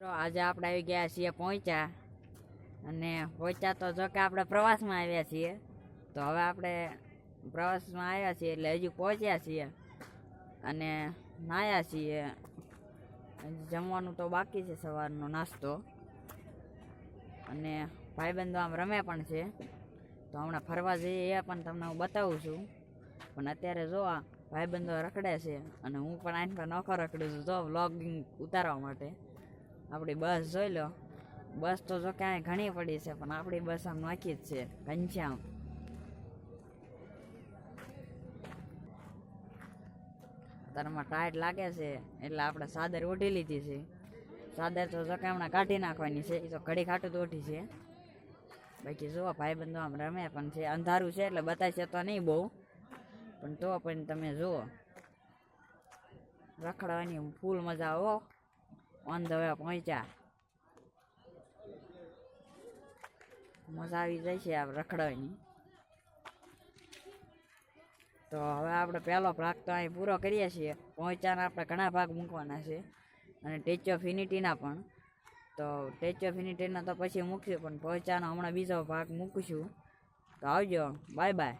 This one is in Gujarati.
આજે આપણે આવી ગયા છીએ પહોંચ્યા અને પહોંચ્યા તો જો કે આપણે પ્રવાસમાં આવ્યા છીએ, તો હવે આપણે પ્રવાસમાં આવ્યા છીએ એટલે હજુ પહોંચ્યા છીએ. અને નાયા છીએ. જમવાનું તો બાકી છે સવારનો નાસ્તો. અને ભાઈબંધો આમ રમે પણ છે. તો હમણાં ફરવા જઈએ એ પણ તમને હું બતાવું છું. પણ અત્યારે જો આ ભાઈબંધો રખડે છે અને હું પણ આની પર નોખો રખડું છું, જો વ્લોગિંગ ઉતારવા માટે. આપણી બસ જોઈ લો. બસ તો જો ક્યાંય ઘણી પડી છે, પણ આપણી બસ આમ નાખી જ છે, ઘનશ્યામ. તારમાં ટાઈટ લાગે છે, એટલે આપણે સાદર ઓઢી લીધી છે. સાદર તો જો હમણાં કાઢી નાખવાની છે, એ તો ઘડી ખાટું તો ઓઢી છે. બાકી જુઓ, ભાઈબંધો આમ રમે પણ છે, અંધારું છે, એટલે બતાવશે તો નહીં બહુ. પણ તો પણ તમે જુઓ. રખડવાની ફૂલ મજા આવો. ઓન ધ વે પહોંચ્યા મજા આવી જાય છે આ રખડવાની. તો હવે આપણે પહેલો ભાગ તો અહીં પૂરો કરીએ છીએ. પહોંચ્યાના આપણે ઘણા ભાગ મૂકવાના છે. અને ટેચ ઓફ યુનિટીના પણ. તો ટેચ ઓફ યુનિટીના તો પછી મૂકશું, પણ પહોંચ્યાનો હમણાં બીજો ભાગ મૂકીશું. તો આવજો. Bye bye